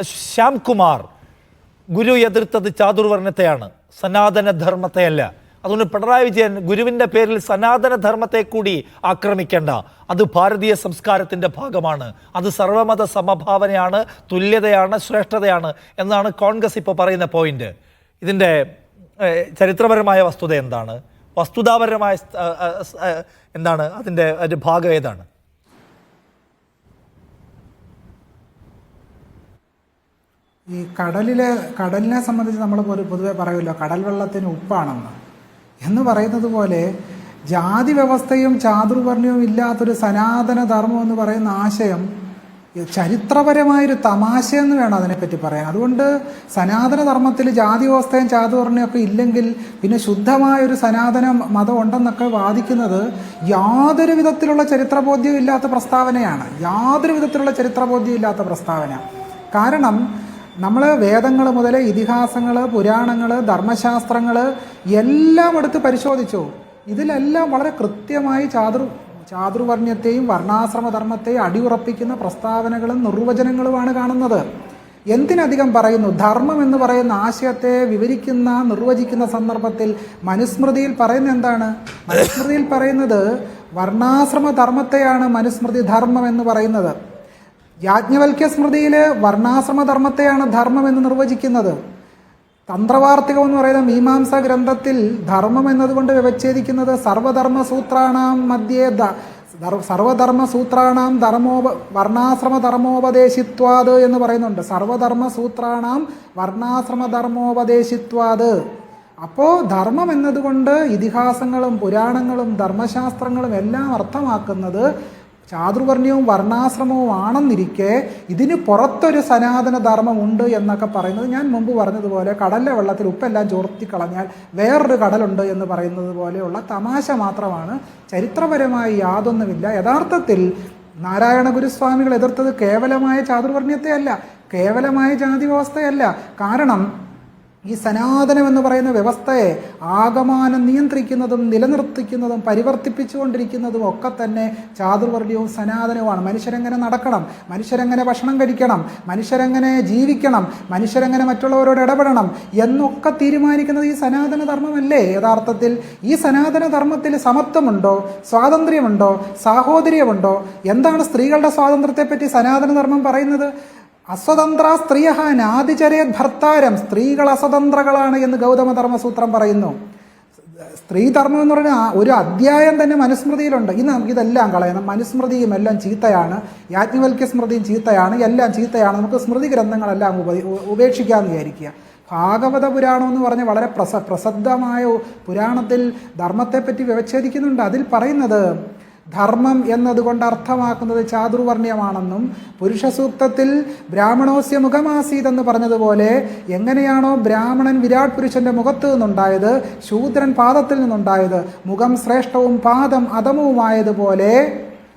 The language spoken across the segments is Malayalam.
ശ്യാംകുമാർ ഗുരു എതിർത്തത് ചാതുർവർണത്തെയാണ് സനാതന ധർമ്മത്തെയല്ല അതുകൊണ്ട് പിണറായി വിജയൻ ഗുരുവിന്റെ പേരിൽ സനാതന ധർമ്മത്തെ കൂടി ആക്രമിക്കേണ്ട. അത് ഭാരതീയ സംസ്കാരത്തിന്റെ ഭാഗമാണ്. അത് സർവമത സമഭാവനയാണ് തുല്യതയാണ് ശ്രേഷ്ഠതയാണ് എന്നാണ് കോൺഗ്രസ് ഇപ്പോൾ പറയുന്ന പോയിന്റ്. ഇതിന്റെ ചരിത്രപരമായ വസ്തുത എന്താണ്? വസ്തുതാപരമായ എന്താണ്? അതിന്റെ ഒരു ഭാഗം ഏതാണ്? ഈ കടലിലെ കടലിനെ സംബന്ധിച്ച് നമ്മൾ പൊതു- പൊതുവെ പറയുമല്ലോ കടൽ വെള്ളത്തിന് ഉപ്പാണെന്ന്. എന്ന് പറയുന്നത് പോലെ ജാതി വ്യവസ്ഥയും ചാതുർവർണയവും ഇല്ലാത്തൊരു സനാതന ധർമ്മം എന്ന് പറയുന്ന ആശയം ചരിത്രപരമായൊരു തമാശയെന്ന് വേണം അതിനെപ്പറ്റി പറയാൻ. അതുകൊണ്ട് സനാതന ധർമ്മത്തിൽ ജാതി വ്യവസ്ഥയും ചാതുവർണയൊക്കെ ഇല്ലെങ്കിൽ പിന്നെ ശുദ്ധമായൊരു സനാതന മതം ഉണ്ടെന്നൊക്കെ വാദിക്കുന്നത് യാതൊരു വിധത്തിലുള്ള ചരിത്രബോധ്യവും ഇല്ലാത്ത പ്രസ്താവനയാണ്. യാതൊരു വിധത്തിലുള്ള ചരിത്രബോധ്യവും ഇല്ലാത്ത പ്രസ്താവന. കാരണം നമ്മൾ വേദങ്ങൾ മുതൽ ഇതിഹാസങ്ങൾ പുരാണങ്ങൾ ധർമ്മശാസ്ത്രങ്ങൾ എല്ലാം എടുത്ത് പരിശോധിച്ചു. ഇതിലെല്ലാം വളരെ കൃത്യമായി ചാതുർ ചാതുർവർണയത്തെയും വർണാശ്രമധർമ്മത്തെയും അടിയുറപ്പിക്കുന്ന പ്രസ്താവനകളും നിർവചനങ്ങളുമാണ് കാണുന്നത്. എന്തിനധികം പറയുന്നു? ധർമ്മം എന്ന് പറയുന്ന ആശയത്തെ വിവരിക്കുന്ന നിർവചിക്കുന്ന സന്ദർഭത്തിൽ മനുസ്മൃതിയിൽ പറയുന്ന എന്താണ്? മനുസ്മൃതിയിൽ പറയുന്നത് വർണാശ്രമ ധർമ്മത്തെയാണ് മനുസ്മൃതി ധർമ്മം എന്ന് പറയുന്നത്. യാജ്ഞവൽക്യ സ്മൃതിയിൽ വർണാശ്രമധർമ്മത്തെയാണ് ധർമ്മം എന്ന് നിർവചിക്കുന്നത്. തന്ത്രവാർത്തികം എന്ന് പറയുന്ന മീമാംസ ഗ്രന്ഥത്തിൽ ധർമ്മം എന്നതുകൊണ്ട് വ്യവച്ഛേദിക്കുന്നത് സർവധർമ്മ സൂത്രാണാം മധ്യേ സർവധർമ്മ സൂത്രാണാം ധർമ്മോപ വർണാശ്രമ ധർമ്മോപദേശിത്വാത് എന്ന് പറയുന്നുണ്ട്. സർവധർമ്മ സൂത്രാണാം വർണാശ്രമ ധർമ്മോപദേശിത്വാത് അപ്പോൾ ധർമ്മം എന്നതുകൊണ്ട് ഇതിഹാസങ്ങളും പുരാണങ്ങളും ധർമ്മശാസ്ത്രങ്ങളും എല്ലാം അർത്ഥമാക്കുന്നത് ചാതുർവർണയവും വർണാശ്രമവും ആണെന്നിരിക്കെ ഇതിന് പുറത്തൊരു സനാതന ധർമ്മം ഉണ്ട് എന്നൊക്കെ പറയുന്നത് ഞാൻ മുമ്പ് പറഞ്ഞതുപോലെ കടലിലെ വെള്ളത്തിൽ ഉപ്പെല്ലാം ചോർത്തി കളഞ്ഞാൽ വേറൊരു കടലുണ്ട് എന്ന് പറയുന്നത് പോലെയുള്ള തമാശ മാത്രമാണ്. ചരിത്രപരമായി യാതൊന്നുമില്ല. യഥാർത്ഥത്തിൽ നാരായണ ഗുരുസ്വാമികൾ എതിർത്തത് കേവലമായ ചാതുർവർണയത്തെയല്ല കേവലമായ ജാതി വ്യവസ്ഥയല്ല കാരണം ഈ സനാതനം എന്ന് പറയുന്ന വ്യവസ്ഥയെ ആകമാനം നിയന്ത്രിക്കുന്നതും നിലനിർത്തിക്കുന്നതും പരിവർത്തിപ്പിച്ചുകൊണ്ടിരിക്കുന്നതും ഒക്കെ തന്നെ ചാതുർവർഗീയവും സനാതനവുമാണ്. മനുഷ്യരെങ്ങനെ നടക്കണം? മനുഷ്യരെങ്ങനെ ഭക്ഷണം കഴിക്കണം? മനുഷ്യരെങ്ങനെ ജീവിക്കണം? മനുഷ്യരെങ്ങനെ മറ്റുള്ളവരോട് ഇടപെടണം? എന്നൊക്കെ തീരുമാനിക്കുന്നത് ഈ സനാതന ധർമ്മമല്ലേ യഥാർത്ഥത്തിൽ ഈ സനാതന ധർമ്മത്തിൽ സമത്വമുണ്ടോ? സ്വാതന്ത്ര്യമുണ്ടോ? സാഹോദര്യമുണ്ടോ? എന്താണ് സ്ത്രീകളുടെ സ്വാതന്ത്ര്യത്തെപ്പറ്റി സനാതന ധർമ്മം പറയുന്നത്? അസ്വതന്ത്ര സ്ത്രീയ നാദിചരേത് ഭർത്താരം. സ്ത്രീകൾ അസ്വതന്ത്രകളാണ് എന്ന് ഗൗതമ ധർമ്മസൂത്രം പറയുന്നു. സ്ത്രീധർമ്മം എന്ന് പറഞ്ഞാൽ ഒരു അധ്യായം തന്നെ മനുസ്മൃതിയിലുണ്ട്. ഇന്ന് നമുക്ക് ഇതെല്ലാം കളയണം. മനുസ്മൃതിയും എല്ലാം ചീത്തയാണ്. യാജ്ഞവൽക്യ സ്മൃതിയും ചീത്തയാണ്. എല്ലാം ചീത്തയാണ്. നമുക്ക് സ്മൃതി ഗ്രന്ഥങ്ങളെല്ലാം ഉപ ഉപേക്ഷിക്കാമെന്ന് വിചാരിക്കുക. ഭാഗവത പുരാണം എന്ന് പറഞ്ഞ വളരെ പ്രസ പ്രസിദ്ധമായ പുരാണത്തിൽ ധർമ്മത്തെപ്പറ്റി വ്യവച്ഛേദിക്കുന്നുണ്ട് അതിൽ പറയുന്നത് ധർമ്മം എന്നതുകൊണ്ട് അർത്ഥമാക്കുന്നത് ചാതുർവർണ്യമാണെന്നും പുരുഷ സൂക്തത്തിൽ ബ്രാഹ്മണോസ്യ മുഖമാസീത് എന്ന് പറഞ്ഞതുപോലെ എങ്ങനെയാണോ ബ്രാഹ്മണൻ വിരാട് പുരുഷന്റെ മുഖത്ത് നിന്നുണ്ടായത് ശൂദ്രൻ പാദത്തിൽ നിന്നുണ്ടായത് മുഖം ശ്രേഷ്ഠവും പാദം അധമവുമായതുപോലെ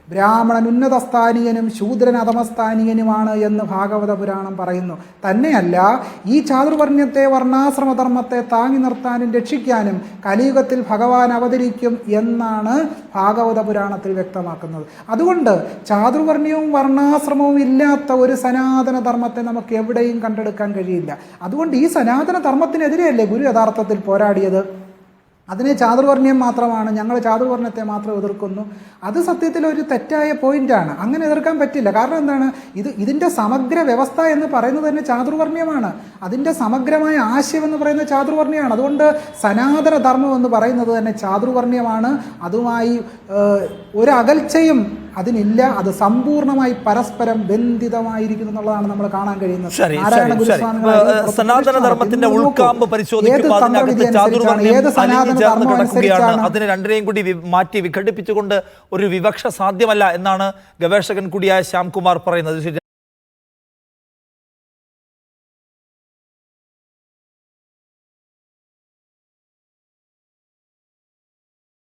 ബ്രാഹ്മണൻ ഉന്നതസ്ഥാനീയനും ശൂദ്രൻ അധമസ്ഥാനീയനുമാണ് എന്ന് ഭാഗവത പുരാണം പറയുന്നു. തന്നെയല്ല ഈ ചാതുർവർണ്യത്തെ വർണാശ്രമധർമ്മത്തെ താങ്ങി നിർത്താനും രക്ഷിക്കാനും കലിയുഗത്തിൽ ഭഗവാൻ അവതരിക്കും എന്നാണ് ഭാഗവത പുരാണത്തിൽ വ്യക്തമാക്കുന്നത്. അതുകൊണ്ട് ചാതുർവർണ്യവും വർണാശ്രമവും ഇല്ലാത്ത ഒരു സനാതന ധർമ്മത്തെ നമുക്ക് എവിടെയും കണ്ടെടുക്കാൻ കഴിയില്ല. അതുകൊണ്ട് ഈ സനാതന ധർമ്മത്തിനെതിരെയല്ലേ ഗുരു യഥാർത്ഥത്തിൽ പോരാടിയത്? അതിനെ ചാതുർവർണയം മാത്രമാണ് ഞങ്ങൾ ചാതുർവർണത്തെ മാത്രം എതിർക്കുന്നു. അത് സത്യത്തിൽ ഒരു തെറ്റായ പോയിന്റാണ്. അങ്ങനെ എതിർക്കാൻ പറ്റില്ല. കാരണം എന്താണ്? ഇത് ഇതിന്റെ സമഗ്ര വ്യവസ്ഥ എന്ന് പറയുന്നത് തന്നെ ചാതുർവർണയമാണ് അതിന്റെ സമഗ്രമായ ആശയം എന്ന് പറയുന്നത് ചാതുർവർണയമാണ് അതുകൊണ്ട് സനാതന ധർമ്മം എന്ന് പറയുന്നത് തന്നെ ചാതുർവർണയമാണ് അതുമായി ഒരു അകൽച്ചയും അതിനില്ല അത് സമ്പൂർണമായി പരസ്പരം ബന്ധിതമായിരിക്കുന്നു എന്നുള്ളതാണ് നമ്മൾ കാണാൻ കഴിയുന്നത്. സനാതന ധർമ്മത്തിന്റെ. ഉൾക്കാമ്പ് അതിന് രണ്ടിനെയും കൂടി മാറ്റി വിഘടിപ്പിച്ചുകൊണ്ട് ഒരു വിവക്ഷ സാധ്യമല്ല എന്നാണ് ഗവേഷകൻ കൂടിയായ ശ്യാംകുമാർ പറയുന്നത്.